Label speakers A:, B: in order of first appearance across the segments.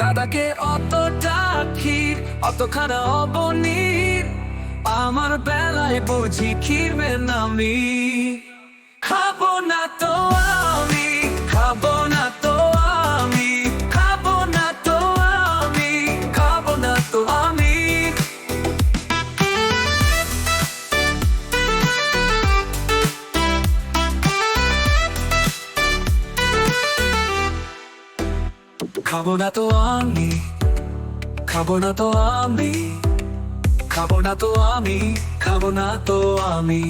A: দাদাকে অতটা ক্ষীর আমার বেলায় বুঝি ক্ষীর নামি খাব না তো খাব না তো আমি, খাব না তো আমি, খাব না তো আমি, খাব না তো আমি।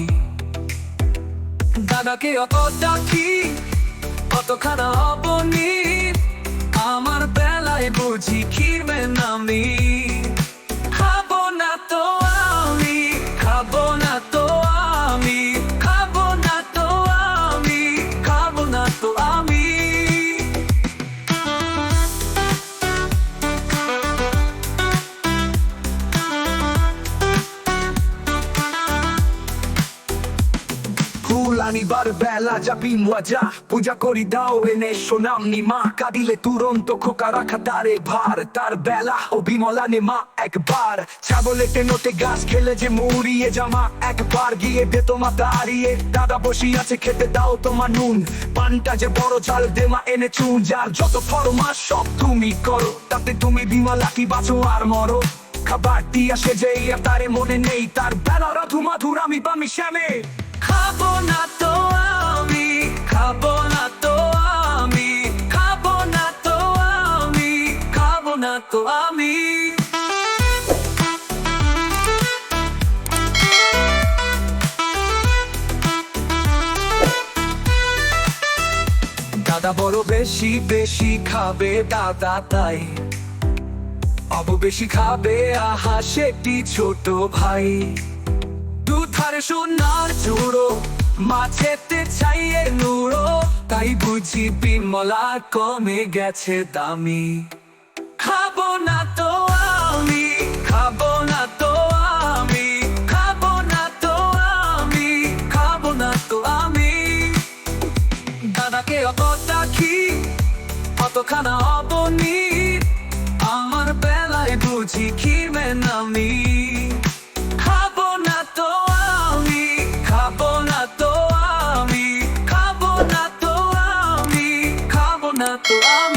A: দাদাকে অত ডাকি অত খারাপ আমার বেলায় বুঝি খিরবে আমি ফুল আনিবার বেলা যাবি মজা। পূজা করি দাও এনে সোনামনি মা। কাঁদিলে তুরন্ত খোকা রাখা তারে ভার। তার বেলা ও বিমলানে মা একবার। ছাগলেতে নোটে গাছ খেলে যে মুড়িয়ে জামা। একবার গিয়ে দে তোমা দাঁড়িয়ে। দাদা বসি আছে, খেতে দাও তোমার নুন। পানটা যে বড় চাল দে মা এনে চুন। যার যত ফরমাস সব তুমি করো। তাতে তুমি বিমলা কি বাঁচো আর মরো। খাবারটি আসে যে তারে মনে নেই। তার বেলা রাধু মাধুর আমি বামি শ্যামে। দাদা বড় বেশি বেশি খাবে দাদা তাই। অব বেশি খাবে, আহা, সেটি ছোট ভাই। দুধারে সোনার জোড়ো, মাছেতে চাইয়ে নুড়ো, তাই বুঝি বিমলা কমে গেছে দামি। খাব না কতখানা অবনি আমার বেলায় বুঝি কিরবে নামি খাব না তো আমি, খাব না তো আমি, খাব না তো আমি, খাব না তো আমি।